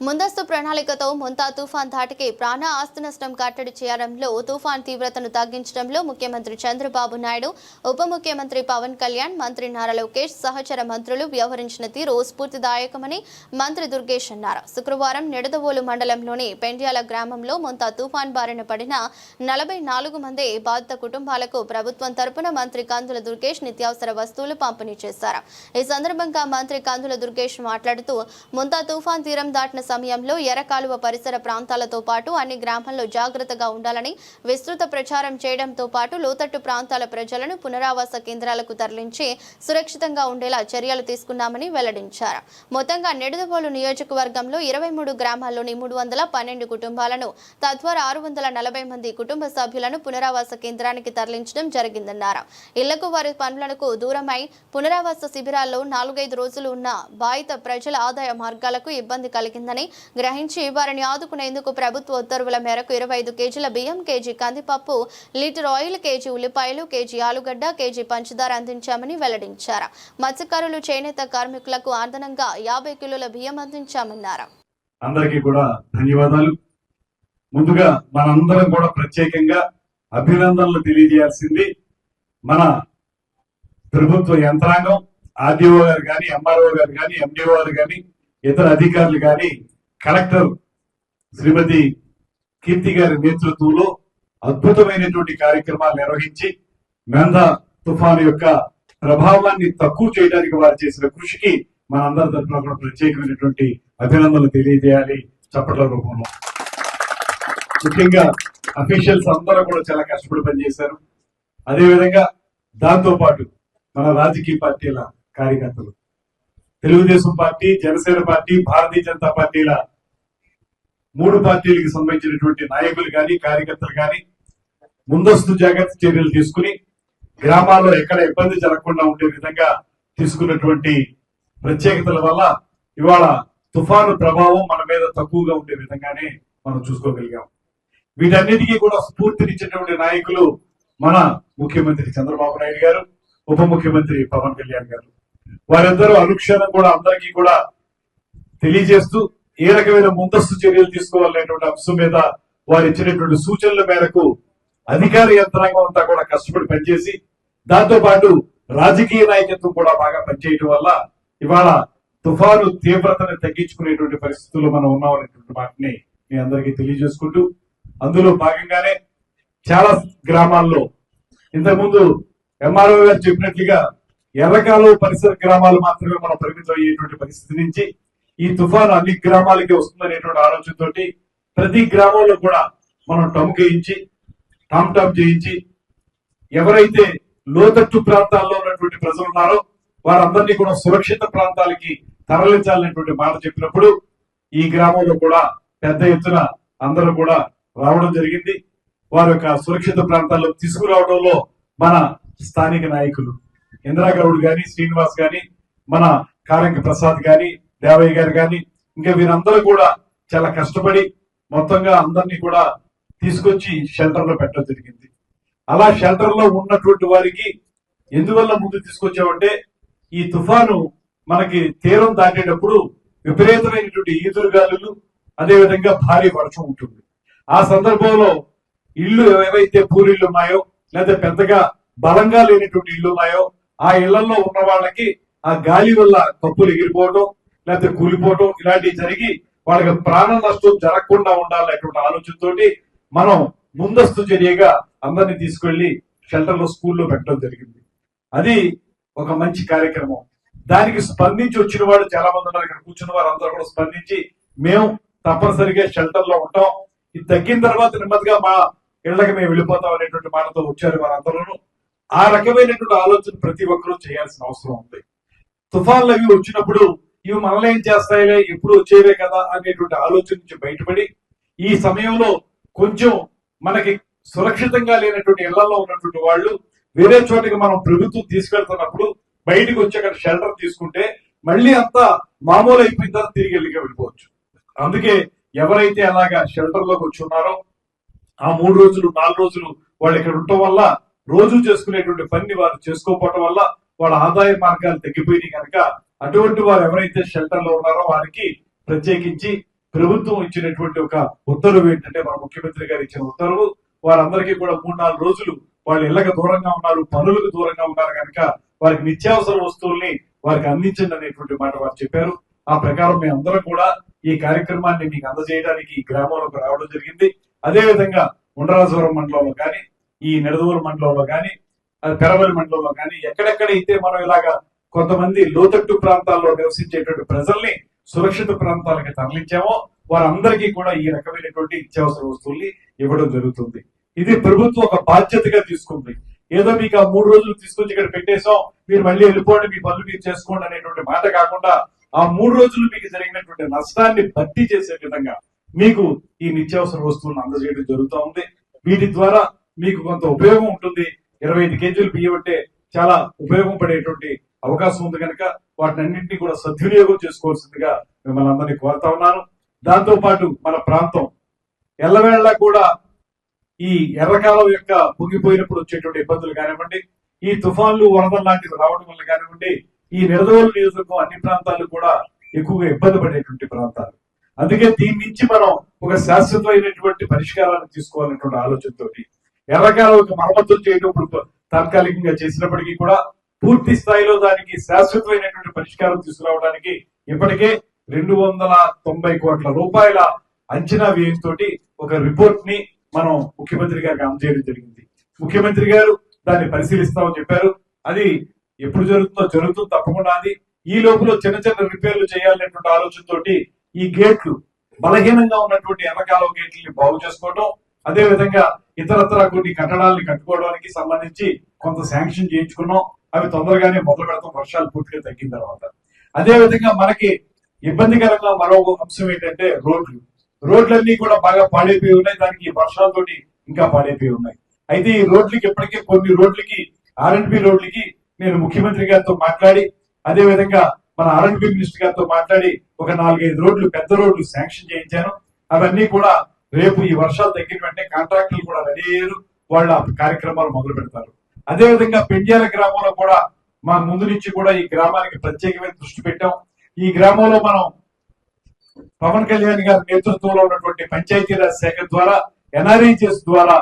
ముందస్తు ప్రణాళికతో ముంతా తుఫాన్ ధాటికి ప్రాణ ఆస్తి నష్టం కట్టడి చేయడంలో తుఫాన్ తీవ్రతను తగ్గించడంలో ముఖ్యమంత్రి చంద్రబాబు నాయుడు ఉప ముఖ్యమంత్రి పవన్ కళ్యాణ్ మంత్రి నారా లోకేష్ సహచర మంత్రులు వ్యవహరించిన తీరు స్ఫూర్తిదాయకమని మంత్రి దుర్గేష్ అన్నారు. శుక్రవారం నిడదవోలు మండలంలోని పెండ్యాల గ్రామంలో ముంతా తుఫాన్ బారిన పడిన నలభై నాలుగు మంది బాధిత కుటుంబాలకు ప్రభుత్వం తరపున మంత్రి కందుల దుర్గేష్ నిత్యావసర వస్తువులు పంపిణీ చేశారు. ఈ సందర్భంగా మంత్రి కందుల దుర్గేష్ మాట్లాడుతూ ముంతా తుఫాన్ తీరం దాటిన సమయంలో ఎర్రకాలువ పరిసర ప్రాంతాలతో పాటు అన్ని గ్రామాల్లో జాగ్రత్తగా ఉండాలని విస్తృత ప్రచారం చేయడంతో పాటు లోతట్టు ప్రాంతాల ప్రజలను పునరావాస కేంద్రాలకు తరలించి సురక్షితంగా ఉండేలా చర్యలు తీసుకున్నామని వెల్లడించారు. మొత్తంగా నిడదవోలు నియోజకవర్గంలో ఇరవై మూడు గ్రామాల్లోని మూడు వందల పన్నెండు కుటుంబాలను తద్వారా ఆరు వందల నలభై మంది కుటుంబ సభ్యులను పునరావాస కేంద్రానికి తరలించడం జరిగిందన్నారు. ఇళ్ళకు వారి పనులకు దూరమై పునరావాస శిబిరాల్లో నాలుగైదు రోజులు ఉన్న బాధిత ప్రజల ఆదాయ మార్గాలకు ఇబ్బంది కలిగిందని గ్రహించి వారిని ఆదుకునేందుకు ప్రభుత్వ ఉత్తర్వుల మేరకు ఇరవై ఐదు కేజీల బియ్యం కేజీ కందిపప్పు లీటర్ ఆయిల్ కేజీ ఉల్లిపాయలు కేజీ ఆలుగడ్డ కేజీ పంచదార అందించామని వెల్లడించారు. మత్స్యకారులు చేనేత కార్మికులకు ఆందనంగా యాభై కిలోల బియ్యం అందించామన్నారు. అందరికీ కూడా ధన్యవాదాలు. ముందుగా మనందరం కూడా ప్రత్యేకంగా అభినందనలు తెలియజేయాల్సింది మన ప్రభుత్వ యంత్రాంగం ఆర్డీఓ గారు కానీ ఎంఆర్ఓ గారు కానీ ఎండిఓ గారు కానీ ఇతర అధికారులు కానీ కలెక్టర్ శ్రీమతి కీర్తి గారి నేతృత్వంలో అద్భుతమైనటువంటి కార్యక్రమాలు నిర్వహించి మెంద తుఫాను యొక్క ప్రభావాన్ని తక్కువ చేయడానికి వారు చేసిన కృషికి మన అందరి తరఫున కూడా ప్రత్యేకమైనటువంటి అభినందనలు తెలియజేయాలి చప్పట్ల రూపంలో. ముఖ్యంగా అఫీషియల్స్ అందరూ కూడా చాలా కష్టపడి పనిచేశారు. అదేవిధంగా దాంతో పాటు మన రాజకీయ పార్టీల కార్యకర్తలు తెలుగుదేశం పార్టీ జనసేన పార్టీ భారతీయ జనతా పార్టీల మూడు పార్టీలకు సంబంధించినటువంటి నాయకులు కానీ కార్యకర్తలు కానీ ముందస్తు జాగ్రత్త చర్యలు తీసుకుని గ్రామాల్లో ఎక్కడ ఇబ్బంది జరగకుండా ఉండే విధంగా తీసుకున్నటువంటి ప్రత్యేకతల వల్ల ఇవాళ తుఫాను ప్రభావం మన మీద తక్కువగా ఉండే విధంగానే మనం చూసుకోగలిగాం. వీటన్నిటికీ కూడా స్ఫూర్తినిచ్చినటువంటి నాయకులు మన ముఖ్యమంత్రి చంద్రబాబు నాయుడు గారు ఉప ముఖ్యమంత్రి పవన్ కళ్యాణ్ గారు. వారందరూ అనుక్షణం కూడా అందరికీ కూడా తెలియజేస్తూ ఏ రకమైన ముందస్తు చర్యలు తీసుకోవాలనేటువంటి అంశం మీద వారు ఇచ్చినటువంటి సూచనల మేరకు అధికార యంత్రాంగం అంతా కూడా కష్టపడి పనిచేసి దాంతో పాటు రాజకీయ నాయకత్వం కూడా బాగా పనిచేయటం వల్ల ఇవాళ తుఫాను తీవ్రతను తగ్గించుకునేటువంటి పరిస్థితుల్లో మనం ఉన్నామనేటువంటి మాటని మీ అందరికీ తెలియజేసుకుంటూ అందులో భాగంగానే చాలా గ్రామాల్లో ఇంతకుముందు ఎంఆర్ఓ గారు చెప్పినట్లుగా ఎర్రకాలు పరిసర గ్రామాలు మాత్రమే మనం పరిమితం అయ్యేటువంటి పరిస్థితి నుంచి ఈ తుఫాను అన్ని గ్రామాలకి వస్తుందనేటువంటి ఆలోచనతోటి ప్రతి గ్రామంలో కూడా మనం టమ్ చేయించి టామ్ టామ్ చేయించి ఎవరైతే లోతట్టు ప్రాంతాల్లో ఉన్నటువంటి ప్రజలు ఉన్నారో వారందరినీ కూడా సురక్షిత ప్రాంతాలకి తరలించాలనేటువంటి మాట చెప్పినప్పుడు ఈ గ్రామంలో కూడా పెద్ద ఎత్తున అందరూ కూడా రావడం జరిగింది. వారి యొక్క సురక్షిత ప్రాంతాల్లో తీసుకురావడంలో మన స్థానిక నాయకులు ఇందిరాగౌడ్ గాని శ్రీనివాస్ గాని మన కారంక ప్రసాద్ గాని దేవయ్య గారు గాని ఇంకా వీరందరూ కూడా చాలా కష్టపడి మొత్తంగా అందరినీ కూడా తీసుకొచ్చి షెల్టర్లో పెట్టడం జరిగింది. అలా షెల్టర్లో ఉన్నటువంటి వారికి ఎందువల్ల ముందు తీసుకొచ్చామంటే ఈ తుఫాను మనకి తీరం దాటేటప్పుడు విపరీతమైనటువంటి ఈదురుగాలులు అదేవిధంగా భారీ వర్షం ఉంటుంది. ఆ సందర్భంలో ఇల్లు ఏవైతే పూరిళ్ళు ఉన్నాయో లేదా పెద్దగా బలంగా లేనటువంటి ఇళ్ళు ఉన్నాయో ఆ ఇళ్ళలో ఉన్న వాళ్ళకి ఆ గాలి వల్ల కప్పులు ఎగిరిపోవటం లేకపోతే కూలిపోవటం ఇలాంటివి జరిగి వాళ్ళకి ప్రాణ నష్టం జరగకుండా ఉండాలనేటువంటి ఆలోచనతోటి మనం ముందస్తు చర్యగా అందరినీ తీసుకెళ్ళి షెల్టర్లో స్కూల్లో పెట్టడం జరిగింది. అది ఒక మంచి కార్యక్రమం. దానికి స్పందించి వచ్చిన వాడు చాలా మంది ఉన్నారు. ఇక్కడ కూర్చున్న వారు అందరూ కూడా స్పందించి మేము తప్పనిసరిగా షెల్టర్లో ఉంటాం. ఇది తగ్గిన తర్వాత నెమ్మదిగా మా ఇళ్ళకి మేము వెళ్ళిపోతాం అనేటువంటి మాటతో వచ్చారు వారందరూ ఆ రకమైనటువంటి ఆలోచన ప్రతి ఒక్కరూ చేయాల్సిన అవసరం ఉంది. తుఫాన్లు అవి వచ్చినప్పుడు ఇవి మనల్ని ఏం చేస్తాయిలే? ఎప్పుడు వచ్చేవే కదా అనేటువంటి ఆలోచన నుంచి బయటపడి ఈ సమయంలో కొంచెం మనకి సురక్షితంగా లేనటువంటి ఇళ్ళలో ఉన్నటువంటి వాళ్ళు వేరే చోటికి మనం ప్రభుత్వం తీసుకెళ్తున్నప్పుడు బయటకు వచ్చి అక్కడ షెల్టర్ తీసుకుంటే మళ్ళీ అంతా మామూలు అయిపోయిన తర్వాత తిరిగి వెళ్ళిగా వెళ్ళిపోవచ్చు. అందుకే ఎవరైతే అలాగా షెల్టర్లోకి వచ్చి ఉన్నారో ఆ మూడు రోజులు నాలుగు రోజులు వాళ్ళు ఇక్కడ ఉండటం వల్ల రోజు చేసుకునేటువంటి పని వారు చేసుకోకపోవటం వల్ల వాళ్ళ ఆదాయ మార్గాలు తగ్గిపోయినాయి కనుక అటువంటి వారు ఎవరైతే షెల్టర్లో ఉన్నారో వారికి ప్రత్యేకించి ప్రభుత్వం ఇచ్చినటువంటి ఒక ఉత్తర్వు ఏంటంటే మన ముఖ్యమంత్రి గారు ఇచ్చిన ఉత్తర్వు వారందరికీ కూడా మూడు నాలుగు రోజులు వాళ్ళు ఇళ్ళకి దూరంగా ఉన్నారు పనులకు దూరంగా ఉన్నారు కనుక వారికి నిత్యావసర వస్తువుల్ని వారికి అందించండి అనేటువంటి మాట వారు చెప్పారు. ఆ ప్రకారం మేమందరం కూడా ఈ కార్యక్రమాన్ని మీకు అందజేయడానికి ఈ గ్రామంలోకి రావడం జరిగింది. అదే విధంగా ఉండరాజవరం మండలంలో కానీ ఈ నిడదవోలు మండలంలో కానీ అది పెరవలి మండలంలో కానీ ఎక్కడెక్కడైతే మనం ఇలాగా కొంతమంది లోతట్టు ప్రాంతాల్లో నివసించేటువంటి ప్రజల్ని సురక్షిత ప్రాంతాలకి తరలించామో వారందరికీ కూడా ఈ రకమైనటువంటి నిత్యావసర వస్తువుల్ని ఇవ్వడం జరుగుతుంది. ఇది ప్రభుత్వం ఒక బాధ్యతగా తీసుకుంది. ఏదో మీకు ఆ మూడు రోజులు తీసుకొచ్చి ఇక్కడ పెట్టేశాం మీరు మళ్ళీ వెళ్ళిపోండి మీ పనులు మీరు చేసుకోండి అనేటువంటి మాట కాకుండా ఆ మూడు రోజులు మీకు జరిగినటువంటి నష్టాన్ని భర్తీ చేసే విధంగా మీకు ఈ నిత్యావసర వస్తువులను అందజేయడం జరుగుతూ ఉంది. వీటి ద్వారా మీకు కొంత ఉపయోగం ఉంటుంది. ఇరవై ఐదు కేజీలు బియ్యం అంటే చాలా ఉపయోగం పడేటువంటి అవకాశం ఉంది కనుక వాటిని అన్నింటినీ కూడా సద్వినియోగం చేసుకోవాల్సిందిగా మిమ్మల్ని అందరినీ కోరుతా ఉన్నాను. దాంతో పాటు మన ప్రాంతం ఎల్లవేళ కూడా ఈ ఎర్రకాలం యొక్క ముగిపోయినప్పుడు వచ్చేటువంటి ఇబ్బందులు కానివ్వండి ఈ తుఫాన్లు వరదలు లాంటివి రావడం వల్ల కానివ్వండి ఈ నిరదవోలు నియోజకవర్గం అన్ని ప్రాంతాలు కూడా ఎక్కువగా ఇబ్బంది పడేటువంటి ప్రాంతాలు. అందుకే దీని నుంచి మనం ఒక శాశ్వతమైనటువంటి పరిష్కారాన్ని తీసుకోవాలనేటువంటి ఆలోచనతోటి ఎర్రకాలం మరమ్మతులు చేయడం ఇప్పుడు తాత్కాలికంగా చేసినప్పటికీ కూడా పూర్తి స్థాయిలో దానికి శాశ్వతమైనటువంటి పరిష్కారం తీసుకురావడానికి ఇప్పటికే రెండు వందల తొంభై కోట్ల రూపాయల అంచనా వ్యయంతో ఒక రిపోర్ట్ని మనం ముఖ్యమంత్రి గారికి అందజేయడం జరిగింది. ముఖ్యమంత్రి గారు దాన్ని పరిశీలిస్తామని చెప్పారు. అది ఎప్పుడు జరుగుతుందో జరుగుతుంది తప్పకుండా అది ఈ లోపల చిన్న చిన్న రిపేర్లు చేయాలనేటువంటి ఆలోచనతోటి ఈ గేట్లు బలహీనంగా ఉన్నటువంటి ఎర్రకాలం గేట్లని బాగు చేసుకోవడం అదేవిధంగా ఇతరత్ర కొన్ని కట్టడాలని కట్టుకోవడానికి సంబంధించి కొంత శాంక్షన్ చేయించుకున్నాం. అవి తొందరగానే మొదలు పెడతాం. వర్షాలు పూర్తిగా తగ్గిన తర్వాత. అదే విధంగా మనకి ఇబ్బందికరంగా మరో అంశం ఏంటంటే రోడ్లు. రోడ్లన్నీ కూడా బాగా పాడైపోయి ఉన్నాయి. దానికి ఈ వర్షాలతోటి ఇంకా పాడైపోయి ఉన్నాయి. అయితే ఈ రోడ్లకి ఇప్పటికే కొన్ని రోడ్లకి ఆర్ఎండ్బి రోడ్లకి నేను ముఖ్యమంత్రి గారితో మాట్లాడి అదేవిధంగా మన ఆర్ఎండ్బి మినిస్టర్ గారితో మాట్లాడి ఒక నాలుగైదు రోడ్లు పెద్ద రోడ్లు శాంక్షన్ చేయించాను. అవన్నీ కూడా రేపు ఈ వర్షాలు తగ్గిన వెంటనే కాంట్రాక్టులు కూడా రెడీ వాళ్ళ కార్యక్రమాలు మొదలు పెడతారు. అదే విధంగా పెండ్యాల గ్రామంలో కూడా మా ముందు నుంచి కూడా ఈ గ్రామానికి ప్రత్యేకమైన దృష్టి పెట్టాం. ఈ గ్రామంలో మనం పవన్ కళ్యాణ్ గారి నేతృత్వంలో ఉన్నటువంటి పంచాయతీరాజ్ శాఖ ద్వారా ఎన్ఆర్ఈజెస్ ద్వారా